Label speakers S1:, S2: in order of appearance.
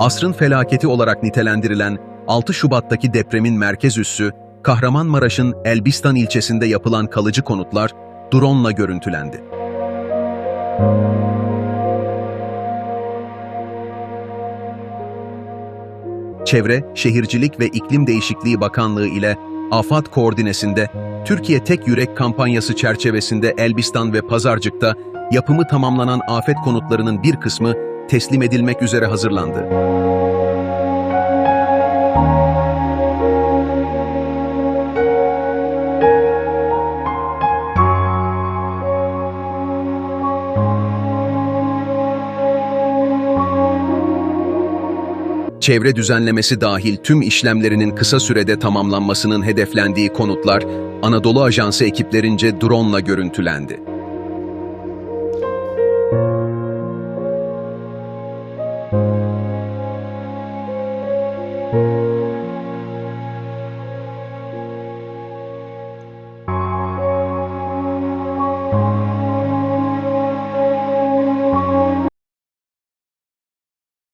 S1: Asrın felaketi olarak nitelendirilen 6 Şubat'taki depremin merkez üssü, Kahramanmaraş'ın Elbistan ilçesinde yapılan kalıcı konutlar drone'la görüntülendi. Çevre, Şehircilik ve İklim Değişikliği Bakanlığı ile AFAD koordinesinde Türkiye Tek Yürek kampanyası çerçevesinde Elbistan ve Pazarcık'ta yapımı tamamlanan afet konutlarının bir kısmı teslim edilmek üzere hazırlandı. Çevre düzenlemesi dahil tüm işlemlerinin kısa sürede tamamlanmasının hedeflendiği konutlar, Anadolu Ajansı ekiplerince drone'la görüntülendi.